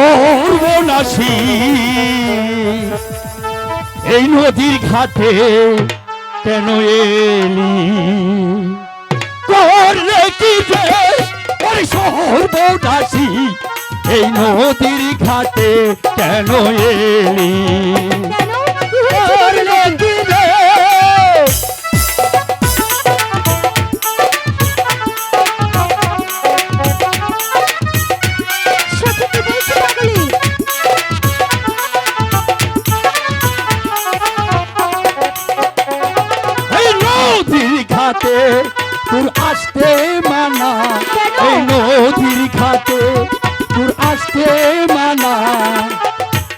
সর্বনাশী এই নদীর ঘাটে কেন এলি? করলে কি সর্বনাশী এই নদীর ঘাটে কেন এলি? ঘাটে তোর আসতে আসতে মানা।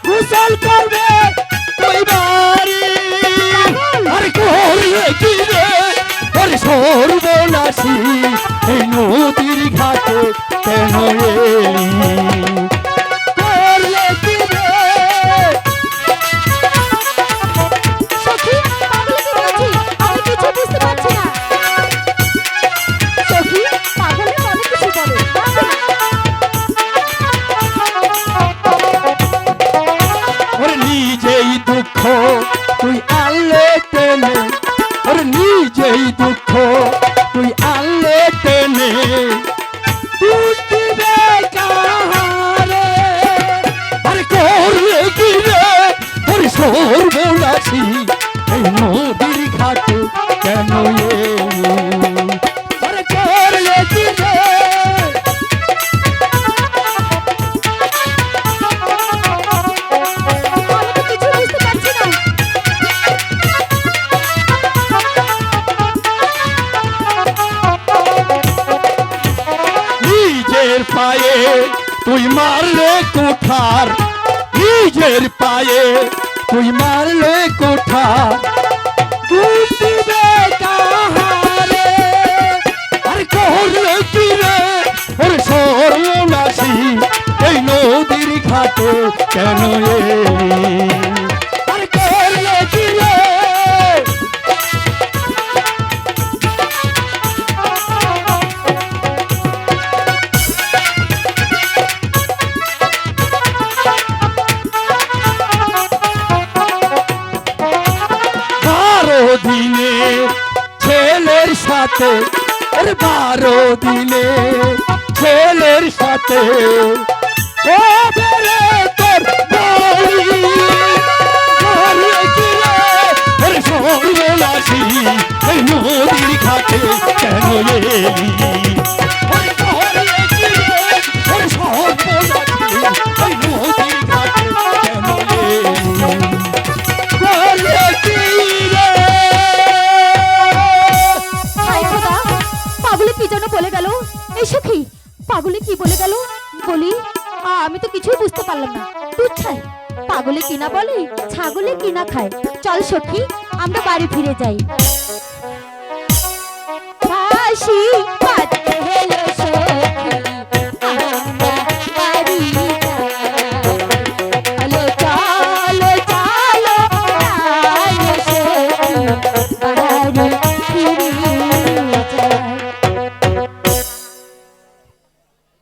গোসল করবে তুই বাড়ি। আর করবে কি রে আরে সর্বনাশী এই নদীর ঘাটে কেন এলি? সর্বনাশী এই নদীর ঘাটে কেন এলি আরে করলে কি রে আমি তো কিছু বুঝতে পারছি না নিজের পায়ে তুই মারলে কোঠার নিজের পায়ে তুই মারলে তুই দিবে কাহারে আর করলে কি রে ওর সর্বনাশী এই নদীর ঘাটে কেন এলি? দিনে ছেলের সাথে বারো দিনে ছেলের সাথে নদীর ঘাটে কেন এলি? গেল? বলি আমি তো কিছুই বুঝতে পারলাম না। তুই ছাই, পাগলে কিনা বলে, ছাগলে কিনা খায়। চল সখী, আমরা বাড়ি ফিরে যাই।